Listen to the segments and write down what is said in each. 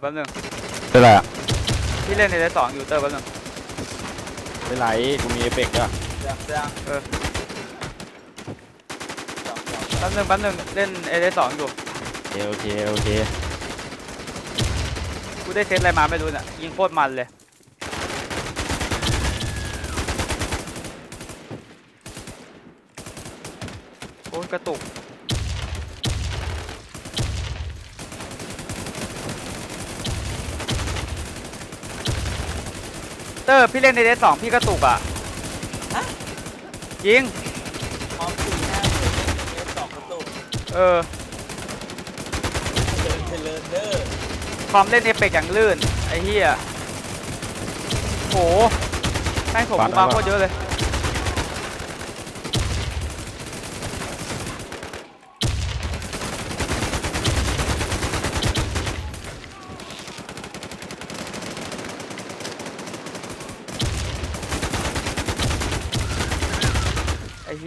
เออแป๊บนึงเป็นไรอะพี่เล่นในเดสองอยู่เตอร์แป๊บนึงเป็นไรกูมีเอฟเฟกต์อะเสียงเสียงเออสองสองแป๊บนึงแป๊บนึงเล่นเอเดสองอยู่โอเคโอเคโอเคกูได้เซตอะไรมาไม่รู้น่ะยิงโคตรมันเลยโอ้ยกระตุก ตอร์พี่เล่นในเดสองพี่กระตุกอะยิง พร้อมสี่ห้าหมื่นเอฟสองประตูเออ เดินเทเลนเดอร์คอมเล่นเอฟเฟกต์อย่างลื่น ไอ้เหี้ยโหแม่งผมกูมาโคตรเยอะเลย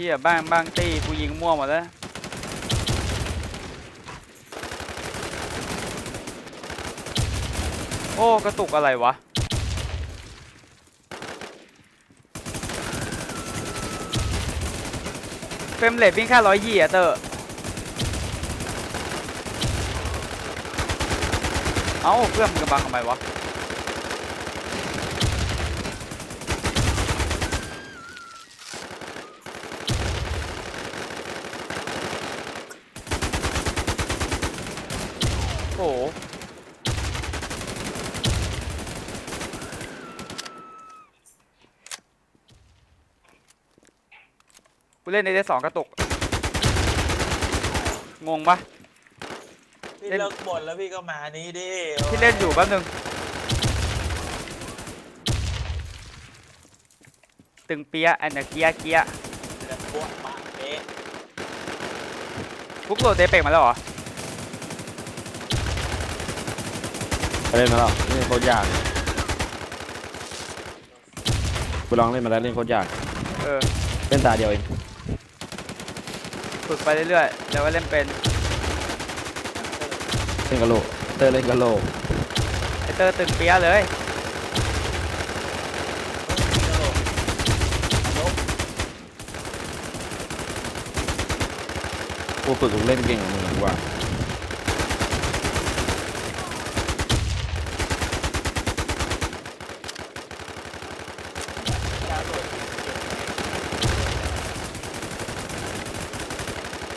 ไอ้เหี้ยบ้างบ้างตีกูยิงมั่วหมดแล้วโอ้กระตุกอะไรวะเฟรมเรทวิ่งแค่ร้อยยี่อะเตอร์เอ้าเพื่อนมึงกระบังทำไมวะ เล่นในเดสองกระตุก งงปะ พี่เลิกบ่นแล้วพี่ก็มานี้ดิที่เล่นอยู่แป๊บนึง ตึงเปียะอันเนยเกียะเกียะเดินปวดปากเป๊ะฟุกโหลดเดเปกมาแล้วเหรอ เล่นมาแล้วเล่นโคตรยากกูลองเล่นมาแล้วเล่นโคตรยากเออ เล่นตาเดียวเอง ฝึกไปเรื่อยๆแล้วก็เล่นเป็นเล่นกะโหลกเตอร์เล่นกะโหลกไอเตอร์ตึงเปียะเลยกูฝึกกูเล่นเก่งกว่ามึงดีกว่า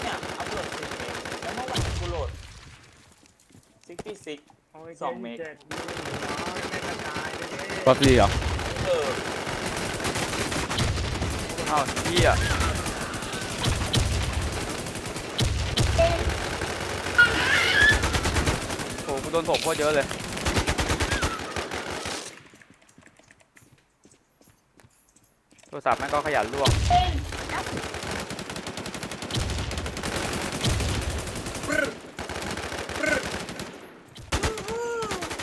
เนี่ยอัพโหลดสิบเมกแล้วเมื่อวานกูโหลดซิกซี่ซิก สองเมกจ็ดยูน้อยไม่กระจายไปดิก็ซีเหรอเอออ้าวเฮียโอ้กูโดนถมโคตรเยอะเลย โทรศัพท์แม่งก็ขยันล่วง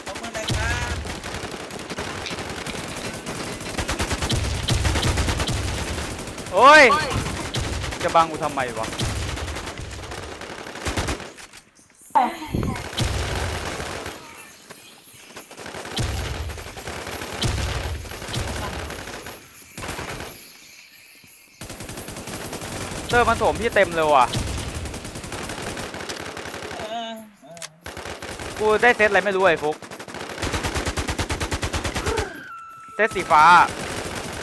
ขอบคุณนะครับ โอ้ย จะบังกูทำไมวะ เตอร์มันโถมพี่เต็มเลยว่ะ กูได้เซตอะไรไม่รู้ไอ้ฟุก เซตสีฟ้า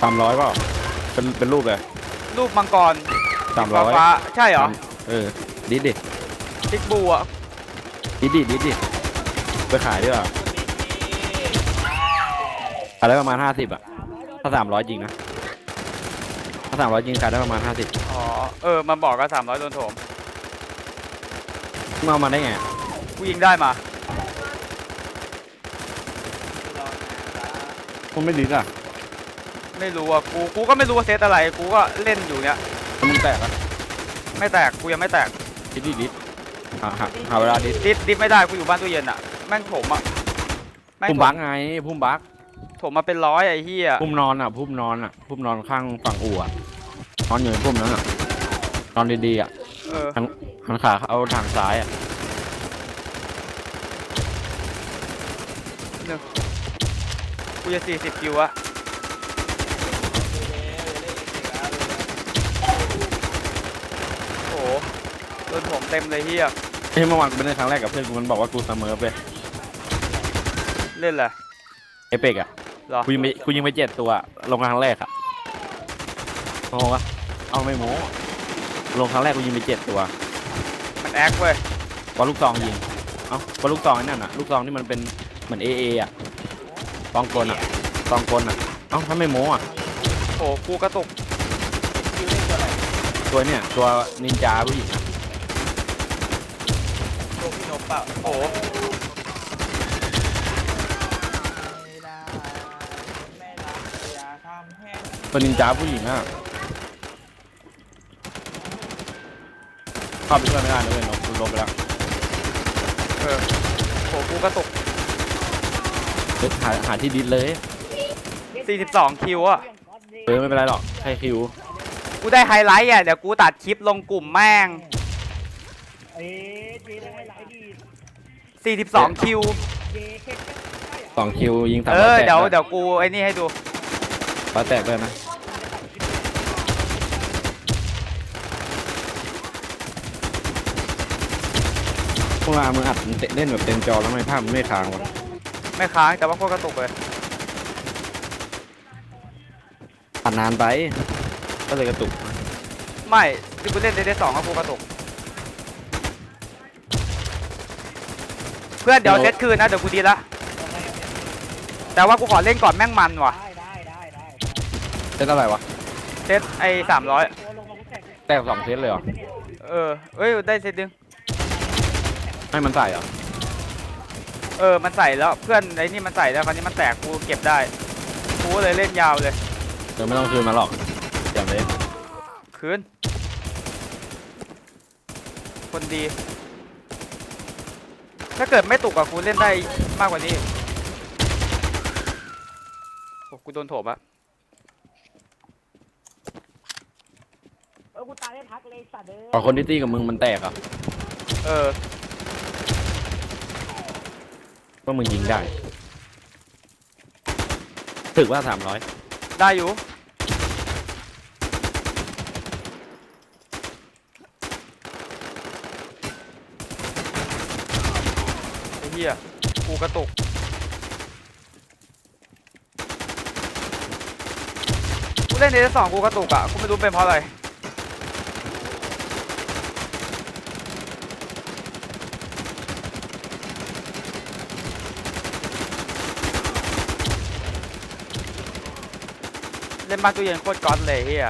สามร้อยเปล่าเป็นเป็นรูปเลย รูปมังกรสามร้อยฟ้าใช่เหรอเออดิดดิพิกบูอะดิดดิดิดดิไปขายดีกว่าคุณนิกกี้ขายได้ประมาณห้าสิบอะถ้าสามร้อยจริงนะถ้าสามร้อยจริงขายได้ประมาณห้าสิบอ๋อเออมันบอกก็สามร้อยโดนโถมมึงเอามาได้ไงกูยิงได้มามึงไม่ดิดอะ ไม่รู้อะกูกูก็ไม่รู้ว่าเซตอะไรกูก็เล่นอยู่เนี้ยมึงแตกอะไม่แตกกูยังไม่แตกดิดดิดิดหาหาหาเวลาดิดดิดดิดไม่ได้กูอยู่บ้านตู้เย็นอะแม่งโถมอะแม่งพุ่มโถบักไงพุ่มบักโถมมาเป็นร้อยไอ้เหี้ยพุ่มนอนอะพุ่มนอนอะพุ่มนอนข้างฝั่งอู่อะนอนอยู่ในพุ่มนั้นอะนอนดีๆอะเออหันขาเอาทางซ้ายอะกูจะสี่สิบคิวอะ โอ้โห โดนโถมเต็มเลยเหี้ยเฮ้ยเมื่อวานกูไปเล่นครั้งแรกกับเพื่อนกูมันบอกว่ากูเสมอไปเล่นแหละเอเปกอะเหรอกูยิงไปกูยิงไปเจ็ดตัว ลงครั้งแรกอะโอ้วะเอาไม่โม้ลงครั้งแรกกูยิงไปเจ็ดตัว มันแอคเว้ยบอลลูกซองยิง เอ้าบอลลูกซองไอ้นั่นอะลูกซองที่มันเป็นเหมือนเอเออะซองกลอะซองกลอะเอ้าถ้าไม่โม้อะโอ้โหกูกระตุกคิวเล่นตัวไหนตัวเนี่ยตัวนินจาผู้หญิงอะตัวพี่นพ เปล่าโอ้โหไม่ได้ไม่รักอย่าทำให้ตัวนินจาผู้หญิงอะเข้าไปช่วยไม่ได้นะเว้ยนกกูลงไปแล้วเออโอ้โหกูกระตุกเฮ้ยหาหาที่ดิสเลย 42 คิวอะเออไม่เป็นไรหรอกใครคิว กูได้ไฮไลท์อะ เดี๋ยวกูตัดคลิปลงกลุ่มแม่ง เอ๊ะเจ๊ได้ให้หลายดี42 คิว เจ๊เช็คสองคิวยิงสามเอร้อยอแตกเดี๋ยวเดี๋ยวกูไอ้นี่ให้ดูร้อยแตกด้วยนะพวกเรามึงอัดเล่นแบบเต็มจอแล้วทำไม่ภาพมันไม่ค้างวะไม่ค้างแต่ว่าโคตรกระตุกเลย อัดนานไปก็เลยกระตุกไม่ที่กูเล่นเดสองก็กูกระตุก เพื่อนเดี๋ยวเซตคืนนะเดี๋ยวกูดีละแต่ว่ากูขอเล่นก่อนแม่งมันว่ะ ได้ได้ได้ได้เซตอะไรวะเซตไอ้สามร้อยตัวลงมากูแตกแตกสองเซตเลยเหรอเออเอ้ยได้เซตดึงให้มันใส่เหรอเออมันใส่แล้วเพื่อนไอ้นี่มันใส่แล้วคราวนี้มันแตกกูเก็บได้กูก็เลยเล่นยาวเลยเออไม่ต้องคืนมาหรอกอย่างเลยคืนคนดี ถ้าเกิดไม่ตกกับกูเล่นได้มากกว่านี้โอ้กูโดนโถบอะเออกูตายได้พักเลยสัตว์เด้อออคนที่ตีกับมึงมันแตกอะเออ ว่ามึงยิงได้ ถึกว่าสามร้อยได้อยู่ี้ยกูกระตุก กูเล่นเดสองกูกระตุกอะ กูไม่รู้เป็นเพราะอะไร เล่นบ้านตู้เย็นโคตรก๊อตเลยเฮีย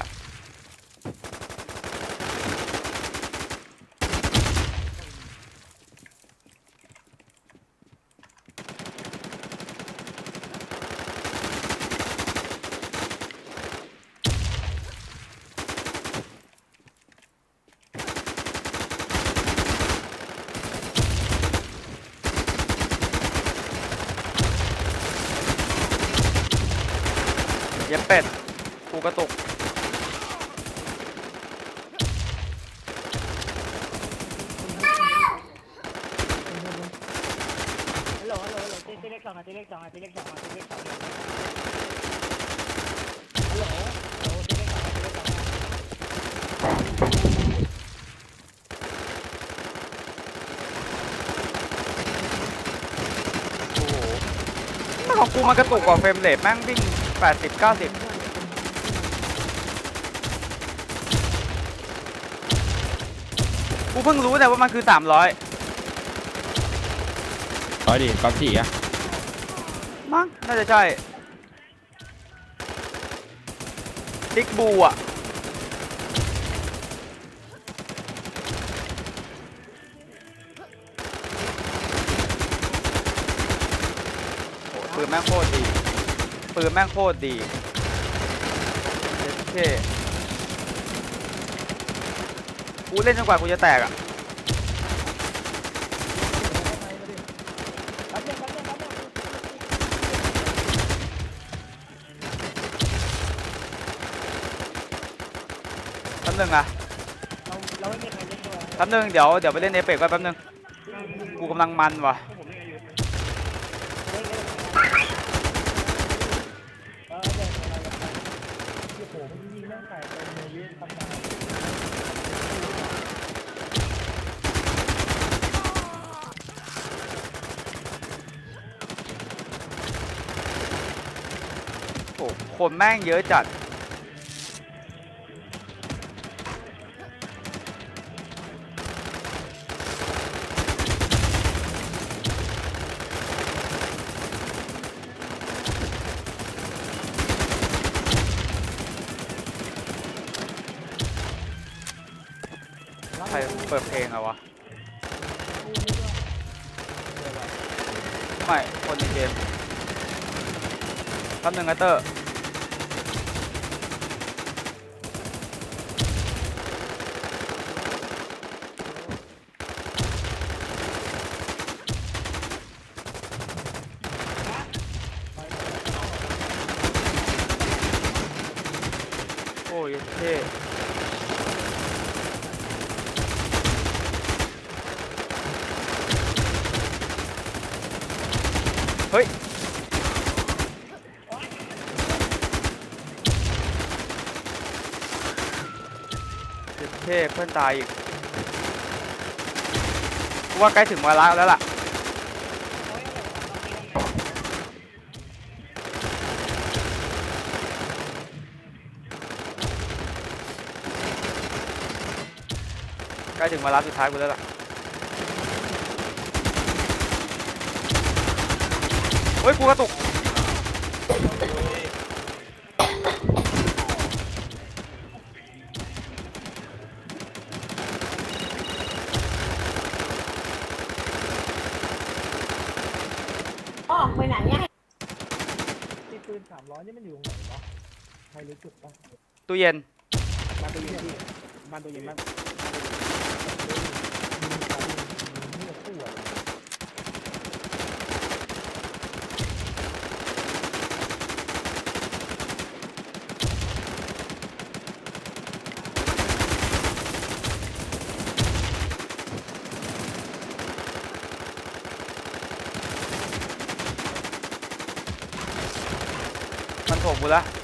บเป็ด กูกระตุกฮัลโหลฮัลโหลฮัลโหลตีตีเลขสองอะตีเลขสองอะตีเลขสองอะตีเลขสองอะฮัลโหลฮัลโหลตีเลขสองอะตีเลขสองอะโอ้โหถ้าของกูมันกระตุกกว่าเฟรมเรทแม่งวิ่ง80 90 กู เพิ่งรู้เนี่ยว่ามันคือ300ร้อยดิก๊อฟสี่อะมั้งน่าจะใช่ติ๊กบูอะโอ้ยปืนแม่งโคตรดีปืนแม่งโคตรดีเท่ กูเล่นจนกว่ากูจะแตกอะแป๊บนึงแป๊บนึงแป๊บนึงแป๊บนึงอะเราเราไม่มีใครเล่นด้วยแป๊บนึงเดี๋ยวเดี๋ยวไปเล่นเอเปกก่อนแป๊บนึง กูกำลังมันว่ะ เออเดี๋ยวเราอยากไปโอ้โหมันยิงแม่งไก่เป็นมือยืนตำนาน โอ้ คนแม่งเยอะจัด ใครเปิดเพลงอะวะ ไม่ คนในเกมแป๊บนึงนะเตอร์โอ้ยเท่เฮ้ย เท่เพื่อนตายอีกกูว่าใกล้ถึงเวลาแล้วล่ะ ใกล้ถึงเวลาสุดท้ายกูแล้วล่ะ เฮ้ย กูกระตุก ตู้เย็นบ้าตัวเย็นพี่บ้าตัวเย็นบ้านมันถกกูละ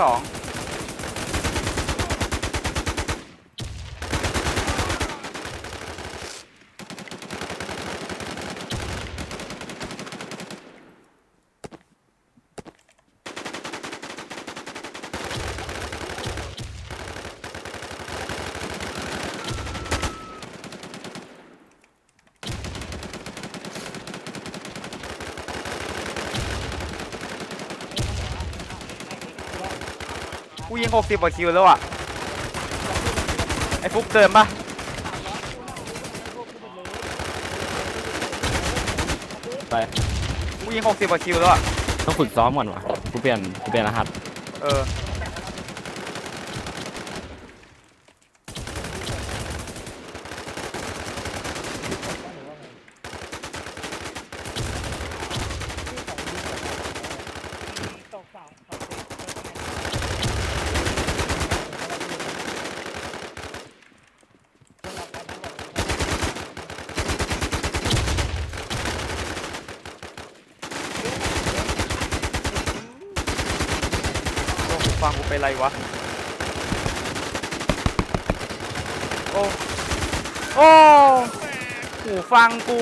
สอง ยิงหกสิบกว่าคิวแล้วอะ ไอ้ฟุกเดินปะไปกูยิงหกสิบกว่าคิวแล้วอะ ต้องฝึกซ้อมก่อนวะกูเปลี่ยนกูเปลี่ยนรหัส เออ ตกเสาเสาเตะ โอ้หูฟังกูเป็นไรวะ โอ้ โอ้หู ฟังกู